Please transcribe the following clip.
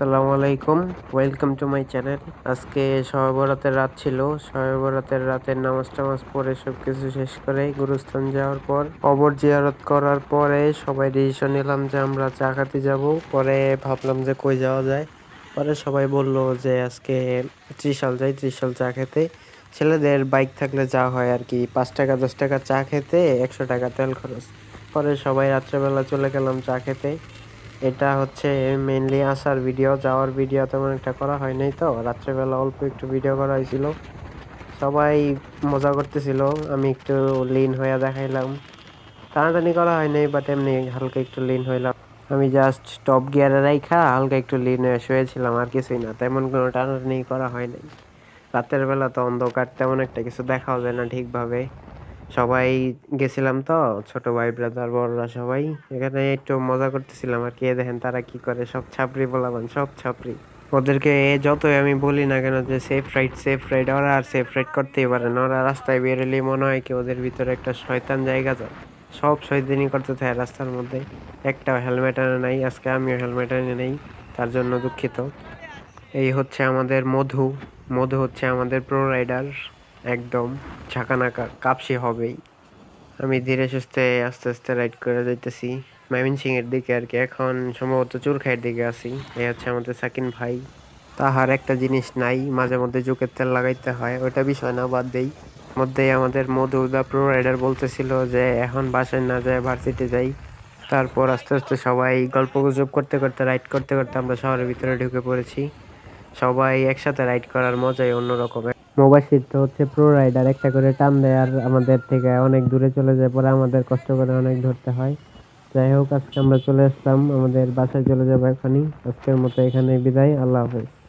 আসসালামু আলাইকুম। Welcome to my channel আজকে শবে বরাতের রাত ছিল। শবে বরাতের রাতের নামাজ টামাজ পড়ে সবকিছু শেষ করে গুরুস্থান যাওয়ার পর, কবর জিয়ারত করার পরে সবাই ডিসিশন নিলাম যে আমরা চা খেতে যাব। পরে ভাবলাম যে কই যাওয়া যায়। পরে সবাই বলল যে আজকে ত্রিশাল যাই, ত্রিশাল চা খেতে। ছেলেদের বাইক থাকলে যা হয় আর কি, পাঁচ টাকা, দশ টাকা চা খেতে, একশো টাকা তেল খরচ। পরে সবাই রাত্রেবেলা চলে গেলাম চা খেতে। এটা হচ্ছে মেনলি আসার ভিডিও যাওয়ার ভিডিও তেমন একটা করা হয় নাই তো। রাত্রেবেলা অল্প একটু ভিডিও করা হয়েছিল। সবাই মজা করতেছিল, আমি একটু লিন হয়ে দেখাইলাম। টানাটানি করা হয় নাই বাট এমনি হালকা একটু লিন হইলাম। আমি জাস্ট টপ গিয়ারে রাইখা, হালকা একটু লিন হয়ে শুয়েছিলাম, আর কিছুই না। তেমন কোনো টানাটানি করা হয় নাই। রাতের বেলা তো অন্ধকার, তেমন একটা কিছু দেখাও যায় না ঠিকভাবে। সবাই গেছিলাম তো, ছোট ভাই ব্রাদার বড়রা সবাই। এখানে একটু মজা করতেছিলাম আর কি। দেখেন তারা কি করে, সব ছাপড়ি বলাবান, সব ছাপড়ি। ওদেরকে যতই আমি বলি না কেন যে সেফ রাইড সেফ রাইড ওরা আর সেফ রাইড করতেই পারে না। ওরা রাস্তায় বেরোলে মনে হয় কি ওদের ভিতরে একটা শয়তান জায়গা তো সব শয়তানি করতে থাকে রাস্তার মধ্যে। একটা হেলমেট আনে নাই, আজকে আমিও হেলমেট আনে নেই, তার জন্য দুঃখিত। এই হচ্ছে আমাদের মধু। মধু হচ্ছে আমাদের প্রো রাইডার একদম ঝাঁকানাকা কাপসি হবেই। আমি ধীরে সুস্থে আস্তে আস্তে রাইড করে যাইতেছি। ময়মনসিং এর দিকে আর কি। এখন সম্ভবত চুরখাইয়ের দিকে আছি। এই হচ্ছে আমাদের সাকিন ভাই। তাহার একটা জিনিস নাই, মাঝে মধ্যে জুকের তেল লাগাইতে হয়, ওইটা বিষয় না, বাদ দেই। মধ্যে আমাদের মধু দা প্রো রাইডার বলতেছিল যে, এখন বাসায় না যায় ভার্সিটি যাই। তারপর আস্তে আস্তে সবাই গল্প গুজব করতে করতে রাইড করতে করতে আমরা শহরের ভিতরে ঢুকে পড়েছি। সবাই একসাথে রাইড করার মজাই অন্যরকম। মোবাসির তো হচ্ছে প্রো রাইডার একটা করে টান দেয় আর আমাদের থেকে অনেক দূরে চলে যায় পরে আমাদের কষ্ট করে অনেক ধরতে হয়। যাই হোক, আজকে আমরা চলে আসলাম, আমাদের বাসায় চলে যাব এখনই। আজকের মতো এখানে বিদায়, আল্লাহ হাফেজ।